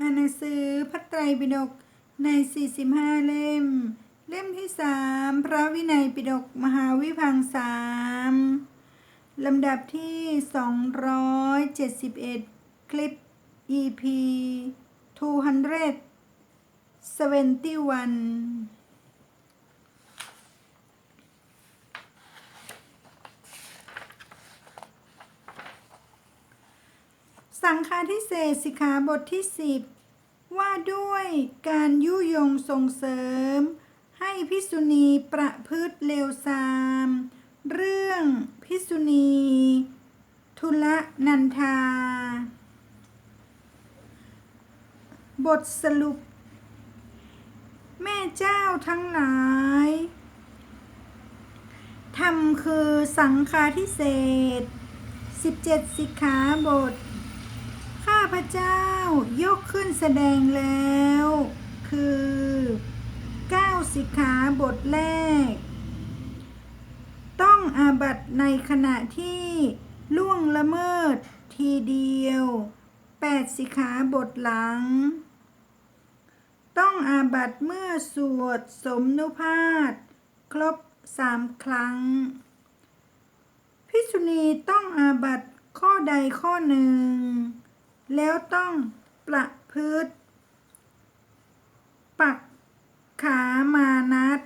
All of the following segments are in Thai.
อ่านหนังสือพระไตรปิฎกใน 45 เล่ม เล่มที่ 3 พระวินัยปิฎกมหาวิพังสามลำดับที่ 271 คลิป EP 271 สังฆาทิเศษสิกขาบทที่ 10 ว่าด้วยการยุยงส่งเสริม ให้พิกษุณีประพฤติเลวทราม เรื่องพิกษุณี ทุลนันทา บทสรุป แม่เจ้าทั้งหลายทำคือสังฆาทิเศษ17 สิกขาบท พเจ้ายกขึ้นแสดงแล้ว คือ9สิกขาบทแรก ต้องอาบัตในขณะที่ล่วงละเมิดทีเดียว 8 สิกขาบทหลัง ต้องอาบัตเมื่อสวดสมนุภาพครบสามครั้ง พิษุณีต้องอาบัตข้อใดข้อหนึ่ง แล้วต้องประพฤติ ปักขามานัด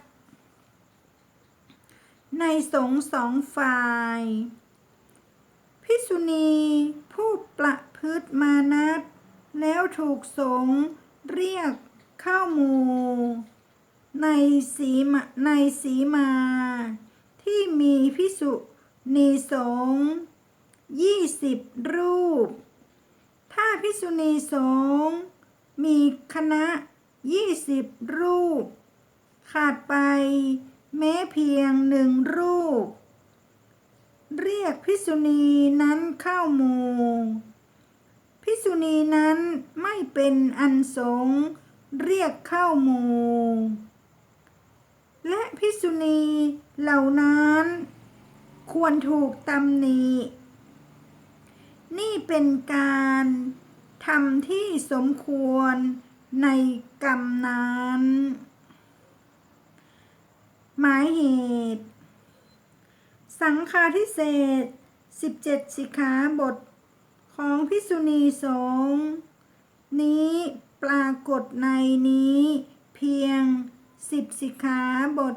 ในสงสองฝ่าย พิกษุณีผู้ประพฤติมานัดแล้วถูกสงเรียกเข้าหมู่ในสีมาในสีมา ที่มีพิกษุณีสงยี่สิบรูป พิษุณีสงฆ์มีคณะยี่สิบรูป ขาดไปแม้เพียงหนึ่งรูป เรียกพิษุณีนั้นเข้าหมู่พิษุณีนั้นไม่เป็นอันสงเรียกเข้าหมู่และพิษุณีเหล่านั้น ควรถูกตำหนินี่เป็นการ ทำที่สมควรในกรรมนั้น หมายเหตุ สังฆาทิเศษ 17 สิกขาบทของพิกษุณีสงฆ์นี้ปรากฏในนี้เพียง 10 สิกขาบท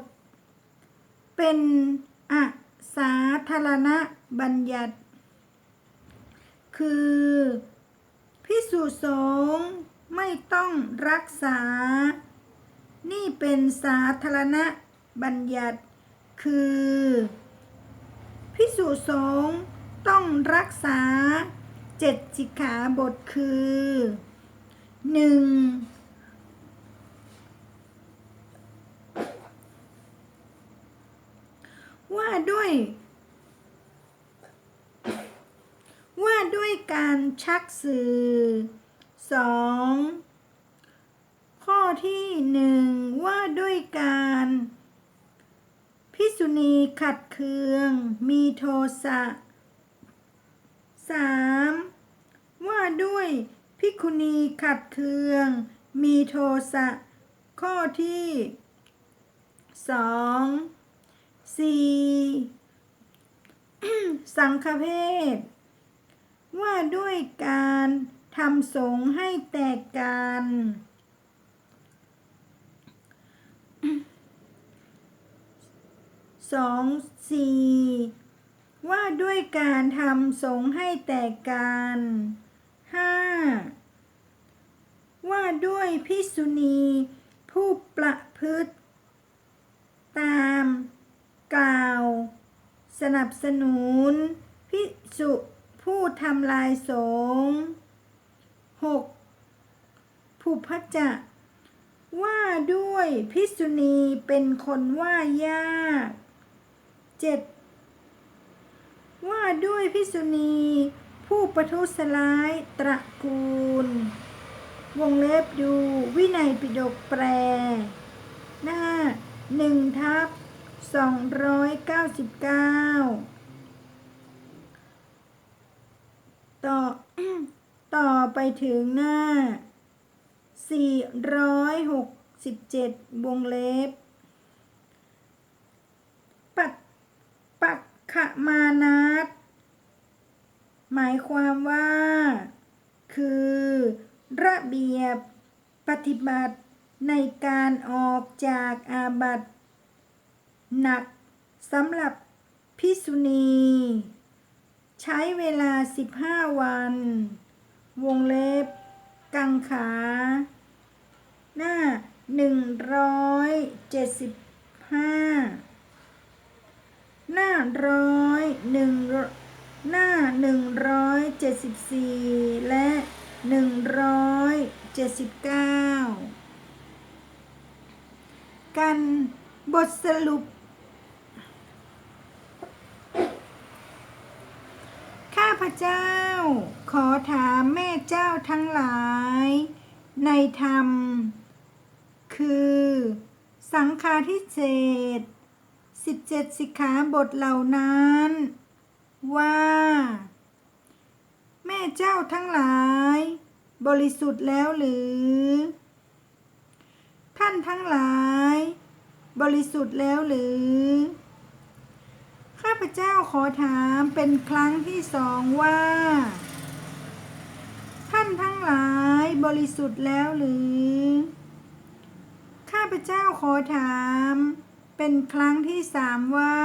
เป็นอสาธารณบัญญัติ คือ พิสุสงฆ์ไม่ต้องรักษา นี่เป็นสาธารณบัญญัติ คือ พิสุสงฆ์ต้องรักษาเจ็ดสิกขาบทคือหนึ่งว่าด้วย ว่า ด้วยการชักสื่อสองข้อที่หนึ่งว่าด้วยการ พิกษุณีขัดเคือง มีโทสะสามว่าด้วยพิกขุณีขัดเคือง มีโทสะ ข้อที่สองสังฆเพศ ว่าด้วยการทำสงฆ์ให้แตกกัน สองสี่ว่าด้วยการทำสงฆ์ให้แตกกันห้าว่าด้วยพิกษุณีผู้ประพฤติ ตาม กล่าว สนับสนุนพิสุ ผู้ทำลายสงฆ์หกผู้พจะว่าด้วยพิษุณีเป็นคนว่ายากเจ็ดว่าด้วยพิษุณีผู้ประทุษร้ายตระกูล วงเล็บดูวินัยปิฎกแปล หน้าหนึ่งทับสองร้อยเก้าสิบเก้า ต่อต่อไปถึงหน้า 467 วงเล็บ ปัดปักขมานัตหมายความว่า คือระเบียบปฏิบัติในการออกจากอาบัติหนักสำหรับพิกษุณี ใช้เวลา 15 วัน วงเล็บ กังขา หน้า 175 หน้าร้อยหนึ่งหน้าหนึ่งร้อยเจ็ดสิบสี่และหนึ่งร้อยเจ็ดสิบเก้ากันบทสรุป ข้าพ เจ้า ขอถามแม่เจ้าทั้งหลาย ในธรรม คือ สังฆาทิเศษ17สิกขาบทเหล่านั้น ว่า แม่เจ้าทั้งหลาย บริสุทธิ์แล้วหรือ ท่านทั้งหลาย บริสุทธิ์แล้วหรือ ข้าพเจ้าขอถามเป็นครั้งที่สองว่า ท่านทั้งหลายบริสุทธิ์แล้วหรือ ข้าพเจ้าขอถาม เป็นครั้งที่สามว่า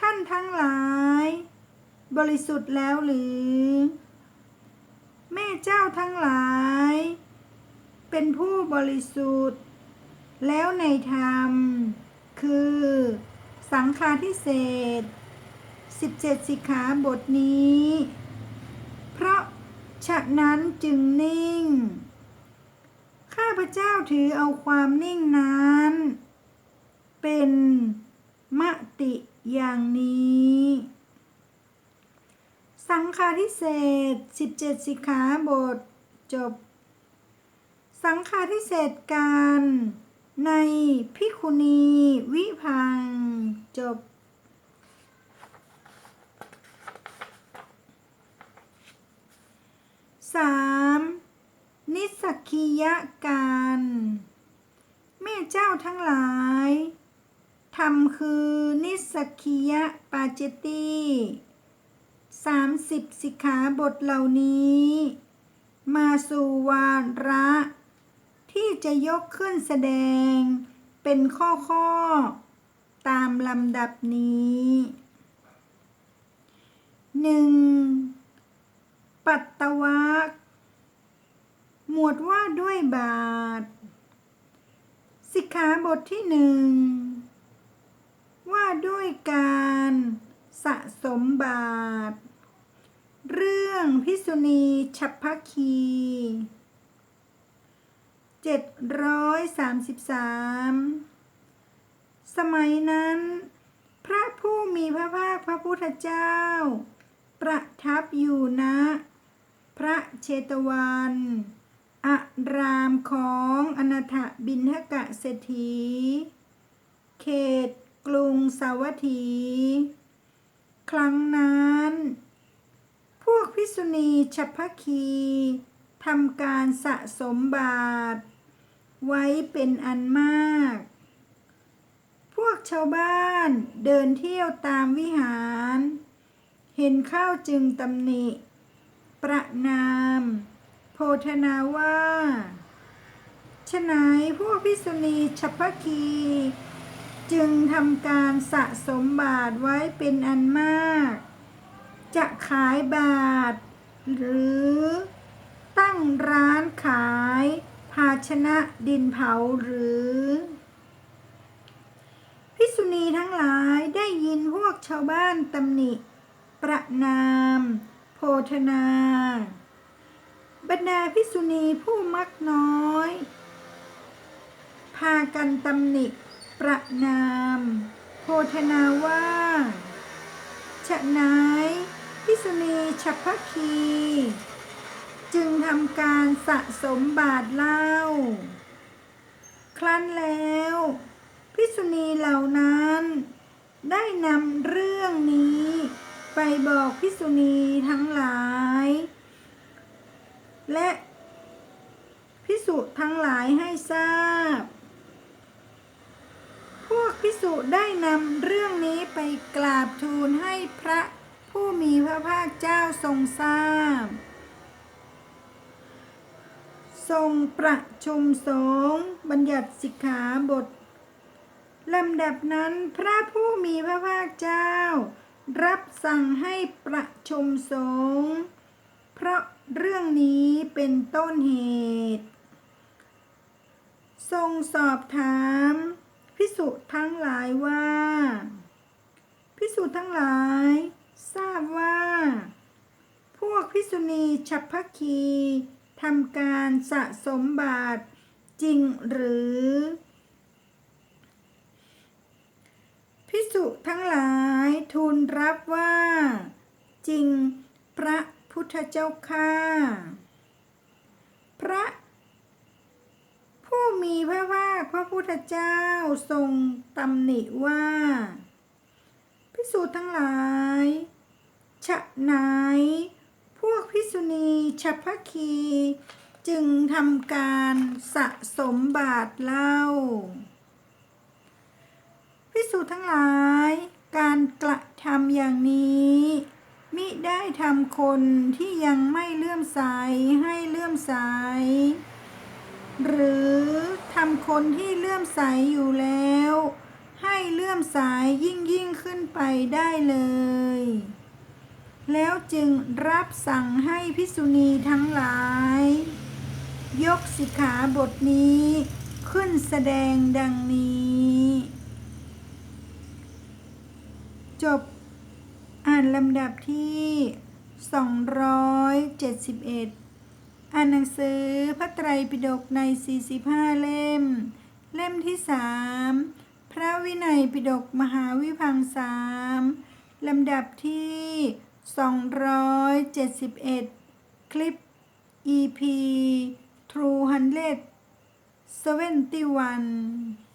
ท่านทั้งหลาย บริสุทธิ์แล้วหรือ แม่เจ้าทั้งหลาย เป็นผู้บริสุทธิ์ แล้วในธรรมคือ สังฆาทิเศษ17 สิกขาบทนี้ เพราะฉะนั้นจึงนิ่ง ข้าพเจ้าถือเอาความนิ่งนั้น เป็นมติอย่างนี้ สังฆาทิเศษ17 สิกขาบทจบ สังฆาทิเศษการในพิกขุณีวิพัง จบสามนิสกิยะการ แม่เจ้าทั้งหลายทำคือ นิสกิยะปาเจตีสามสิบสิกขาบทเหล่านี้ มาสู่วาระ ที่จะยกขึ้นแสดงเป็นข้อข้อ ตามลำดับนี้หนึ่งปัตตวักหมวดว่าด้วยบาท สิกขาบทที่หนึ่งว่าด้วยการสะสมบาท เรื่องพิษุณีฉัพพคี733สมั มัยนั้น พระผู้มีพระภาคพระพุทธเจ้า ประทับอยู่ณพระเชตวันอารามของอนาถบินทกะเศรษฐี เขตกรุงสาวัตถี ครั้งนั้น พวกพิษุณีฉัพพคีทำการสะสมบาทไว้เป็นอันมาก พวกชาวบ้านเดินเที่ยวตามวิหาร เห็นข้าวจึงตำหนิ ประนาม โพธนาว่าฉะไหนพวกพิษุณีฉัพคี จึงทำการสะสมบาทไว้เป็นอันมาก จะขายบาท หรือตั้งร้านขาย ภาชนะดินเผาหรือ ณีทั้งหลายได้ยินพวกชาวบ้านตำหนิ ประนาม โพธนา บรรดาพิษุณีผู้มักน้อย พากันตำหนิ ประนาม โพธนาว่า ฉะไหนพิษุณีฉัพพคี จึงทำการสะสมบาทเล่า ครั้นแล้ว พิษุณีเหล่านั้น ได้นำเรื่องนี้ ไปบอกพิษุณีทั้งหลาย และพิสุทั้งหลายให้ทราบ พวกพิสุได้นำเรื่องนี้ไปกราบทูลให้พระผู้มีพระภาคเจ้าทรงทราบ ทรงประชุมสงฆ์บัญญัติสิกขาบท ลำดับนั้นพระผู้มีพระภาคเจ้า รับสั่งให้ประชุมสงฆ์เพราะเรื่องนี้เป็นต้นเหตุ ทรงสอบถามพิสุทั้งหลายว่า พิสุทั้งหลาย ทราบว่า พวกพิสุณีฉัพพคีทำการสะสมบาทจริงหรือ ทั้งหลายทูลรับว่า จริงพระพุทธเจ้าข้าพระ ผู้มีพระภาคพระพุทธเจ้าทรงตำหนิว่าพิสูจน์ทั้งหลายฉะไหนพวกพิสุณีฉัพพคี จึงทำการสะสมบาทเล่า พิสูจน์ทั้งหลาย การกระทำอย่างนี้ มิได้ทำคนที่ยังไม่เลื่อมใสให้เลื่อมใส หรือทำคนที่เลื่อมใสอยู่แล้ว ให้เลื่อมใสยิ่งยิ่งขึ้นไปได้เลย แล้วจึงรับสั่งให้พิสุณีทั้งหลาย ยกสิกขาบทนี้ขึ้นแสดงดังนี้ จบ อ่านลำดับที่ 271 อ่านหนังสือพระไตรปิฎกใน 45 เล่ม เล่มที่ 3 พระวินัยปิฎกมหาวิพังสามลำดับที่ 271 คลิป EP True 100 71